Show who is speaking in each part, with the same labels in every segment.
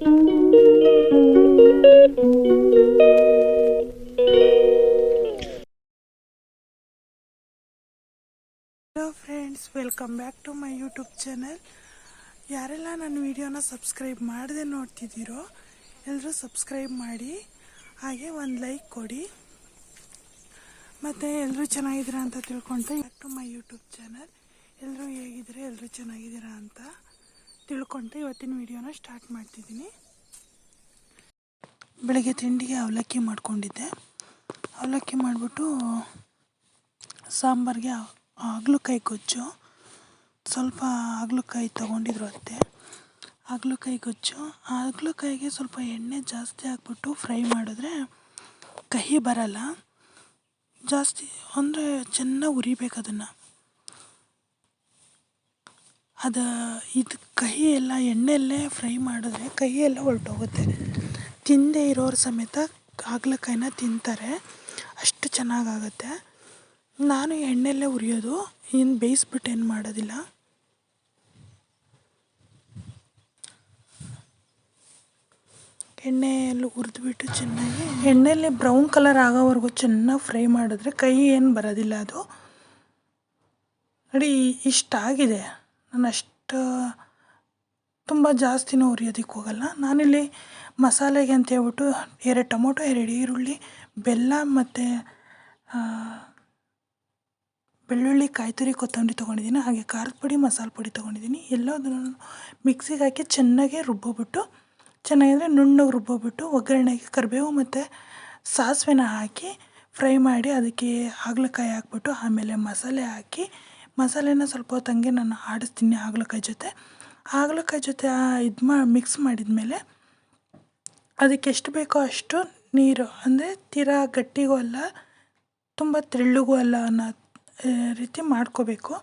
Speaker 1: Hello friends welcome back to my YouTube channel ಯಾರೆಲ್ಲ ನನ್ನ ವಿಡಿಯೋನ ಸಬ್ಸ್ಕ್ರೈಬ್ ಮಾಡದೆ ನೋಡ್ತಿದ್ದೀರೋ ಎಲ್ಲರೂ ಸಬ್ಸ್ಕ್ರೈಬ್ ಮಾಡಿ, ಹಾಗೆ ಒಂದು ಲೈಕ್ ಕೊಡಿ. ಮತ್ತು ಎಲ್ಲರೂ ಚೆನ್ನಾಗಿದ್ದೀರಾ ಅಂತ ತಿಳ್ಕೊಂಡ್ರೆ back to my YouTube channel ಎಲ್ಲರೂ ಹೇಗಿದ್ದೀರಾ ಎಲ್ಲರೂ ಚೆನ್ನಾಗಿದ್ದೀರಾ ಅಂತ. ತಿಳ್ಕೊಂಡ್ರೆ ಇವತ್ತಿನ ವಿಡಿಯೋನ ಸ್ಟಾರ್ಟ್ ಮಾಡ್ತಿದ್ದೀನಿ. ಬೆಳಗ್ಗೆ ತಿಂಡಿಗೆ ಅವಲಕ್ಕಿ ಮಾಡ್ಕೊಂಡಿದ್ದೆ. ಅವಲಕ್ಕಿ ಮಾಡಿಬಿಟ್ಟು ಸಾಂಬಾರಿಗೆ ಹಾಗಲಕಾಯಿ ಗೊಜ್ಜು, ಸ್ವಲ್ಪ ಹಾಗಲಕಾಯಿ ತೊಗೊಂಡಿದ್ರು ಅತ್ತೆ. ಹಾಗಲಕಾಯಿ ಗೊಜ್ಜು ಹಾಗಲಕಾಯಿಗೆ ಸ್ವಲ್ಪ ಎಣ್ಣೆ ಜಾಸ್ತಿ ಹಾಕ್ಬಿಟ್ಟು ಫ್ರೈ ಮಾಡಿದ್ರೆ ಕಹಿ ಬರಲ್ಲ. ಜಾಸ್ತಿ ಅಂದರೆ ಚೆನ್ನಾಗಿ ಉರಿಬೇಕು ಅದನ್ನು. ಅದು ಇದು ಕಹಿ ಎಲ್ಲ ಎಣ್ಣೆಯಲ್ಲೇ ಫ್ರೈ ಮಾಡಿದ್ರೆ ಕಹಿ ಎಲ್ಲ ಹೊರಟೋಗುತ್ತೆ. ತಿಂದೇ ಇರೋರು ಸಮೇತ ಹಾಗಲಕಾಯಿನ ತಿಂತಾರೆ. ಅಷ್ಟು ಚೆನ್ನಾಗಾಗತ್ತೆ. ನಾನು ಎಣ್ಣೆಯಲ್ಲೇ ಉರಿಯೋದು. ಇನ್ನು ಬೇಯಿಸ್ಬಿಟ್ಟು ಏನು ಮಾಡೋದಿಲ್ಲ. ಎಣ್ಣೆಯಲ್ಲಿ ಹುರಿದ್ಬಿಟ್ಟು ಚೆನ್ನಾಗಿ ಎಣ್ಣೆಯಲ್ಲಿ ಬ್ರೌನ್ ಕಲರ್ ಆಗೋವರೆಗೂ ಚೆನ್ನಾಗಿ ಫ್ರೈ ಮಾಡಿದ್ರೆ ಕೈ ಏನು ಬರೋದಿಲ್ಲ ಅದು. ನೋಡಿ ಇಷ್ಟಾಗಿದೆ. ನಾನು ಅಷ್ಟು ತುಂಬ ಜಾಸ್ತಿನೂ ಉರಿಯೋದಕ್ಕೆ ಹೋಗಲ್ಲ. ನಾನಿಲ್ಲಿ ಮಸಾಲೆಗೆ ಅಂತ ಹೇಳ್ಬಿಟ್ಟು ಎರಡು ಟೊಮೊಟೊ, ಎರಡು ಈರುಳ್ಳಿ, ಬೆಲ್ಲ ಮತ್ತು ಬೆಳ್ಳುಳ್ಳಿ ಕಾಯಿ ತುರಿ ಕೊತ್ತಂಬರಿ ತೊಗೊಂಡಿದ್ದೀನಿ. ಹಾಗೆ ಖಾರದ ಪುಡಿ, ಮಸಾಲೆ ಪುಡಿ ತೊಗೊಂಡಿದ್ದೀನಿ. ಎಲ್ಲದನ್ನು ಮಿಕ್ಸಿಗೆ ಹಾಕಿ ಚೆನ್ನಾಗಿ ರುಬ್ಬೋಬಿಟ್ಟು ಚೆನ್ನಾಗಿದ್ರೆ ನುಣ್ಣಗೆ ರುಬ್ಬೋಬಿಟ್ಟು, ಒಗ್ಗರಣೆಗೆ ಕರಿಬೇವು ಮತ್ತು ಸಾಸಿವೆನ ಹಾಕಿ ಫ್ರೈ ಮಾಡಿ ಅದಕ್ಕೆ ಹಾಗಲಕಾಯಿ ಹಾಕ್ಬಿಟ್ಟು ಆಮೇಲೆ ಮಸಾಲೆ ಹಾಕಿ ಮಸಾಲೆನ ಸ್ವಲ್ಪ ಹೊತ್ತು ಹಂಗೆ ನಾನು ಆಡಿಸ್ತೀನಿ ಹಾಗಲಕಾಯಿ ಜೊತೆ. ಹಾಗಲಕಾಯಿ ಜೊತೆ ಇದು ಮಾ ಮಿಕ್ಸ್ ಮಾಡಿದ ಮೇಲೆ ಅದಕ್ಕೆ ಎಷ್ಟು ಬೇಕೋ ಅಷ್ಟು ನೀರು, ಅಂದರೆ ತೀರಾ ಗಟ್ಟಿಗೂ ಅಲ್ಲ, ತುಂಬ ತೆಳ್ಳಗೂ ಅಲ್ಲ ಅನ್ನೋ ರೀತಿ ಮಾಡ್ಕೋಬೇಕು.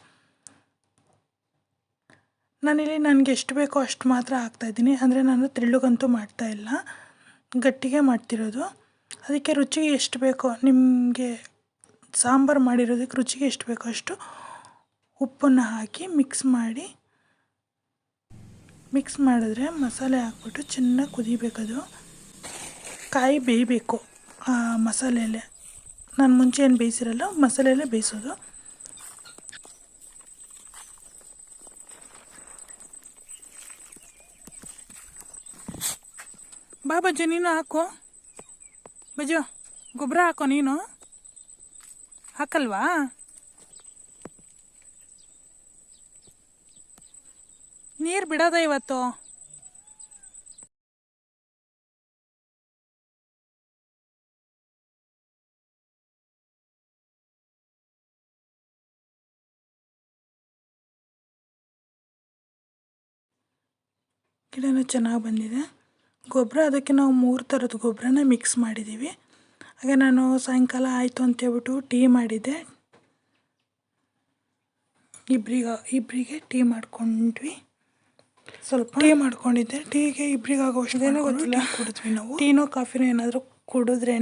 Speaker 1: ನಾನಿಲ್ಲಿ ನನಗೆ ಎಷ್ಟು ಬೇಕೋ ಅಷ್ಟು ಮಾತ್ರ ಹಾಕ್ತಾಯಿದ್ದೀನಿ ಅಂದರೆ ನಾನು ತೆಳ್ಳಗಂತೂ ಮಾಡ್ತಾಯಿಲ್ಲ ಗಟ್ಟಿಗೆ ಮಾಡ್ತಿರೋದು. ಅದಕ್ಕೆ ರುಚಿಗೆ ಎಷ್ಟು ಬೇಕೋ, ನಿಮಗೆ ಸಾಂಬಾರು ಮಾಡಿರೋದಕ್ಕೆ ರುಚಿಗೆ ಎಷ್ಟು ಬೇಕೋ ಅಷ್ಟು ಉಪ್ಪನ್ನು ಹಾಕಿ ಮಿಕ್ಸ್ ಮಾಡಿ. ಮಿಕ್ಸ್ ಮಾಡಿದ್ರೆ ಮಸಾಲೆ ಹಾಕ್ಬಿಟ್ಟು ಚೆನ್ನಾಗಿ ಕುದಿಬೇಕದು. ಕಾಯಿ ಬೇಯಬೇಕು ಆ ಮಸಾಲೆಯಲ್ಲೇ ನಾನು ಮುಂಚೆ ಏನು ಬೇಯಿಸಿರಲ್ಲ ಮಸಾಲೆಯಲ್ಲೇ ಬೇಯಿಸೋದು. ಬಾ ಬಜ್ಜು ನೀನು ಹಾಕು. ಬಜ್ಜು, ಗೊಬ್ಬರ ಹಾಕೋ ನೀನು? ಹಾಕಲ್ವಾ? ನೀರು ಬಿಡೋದ ಇವತ್ತು? ಗಿಡನೂ ಚೆನ್ನಾಗಿ ಬಂದಿದೆ. ಗೊಬ್ಬರ ಅದಕ್ಕೆ ನಾವು ಮೂರು ಥರದ ಗೊಬ್ಬರನ ಮಿಕ್ಸ್ ಮಾಡಿದ್ದೀವಿ ಹಾಗೆ ನಾನು ಸಾಯಂಕಾಲ ಆಯಿತು ಅಂತೇಳ್ಬಿಟ್ಟು ಟೀ ಮಾಡಿದ್ದೆ. ಇಬ್ಬರಿಗ ಇಬ್ಬರಿಗೆ ಟೀ ಮಾಡ್ಕೊಂಡ್ವಿ. ಸ್ವಲ್ಪ ಟೀ ಮಾಡ್ಕೊಂಡಿದ್ದೆ. ಟೀಗೆ ಇಬ್ಬರಿಗೆ ಏನೋ ಗೊತ್ತಿಲ್ಲ. ಕುಡಿದ್ವಿ ನಾವು. ಟೀನೋ ಕಾಫಿನೋ ಏನಾದರೂ ಕುಡಿದ್ರೇ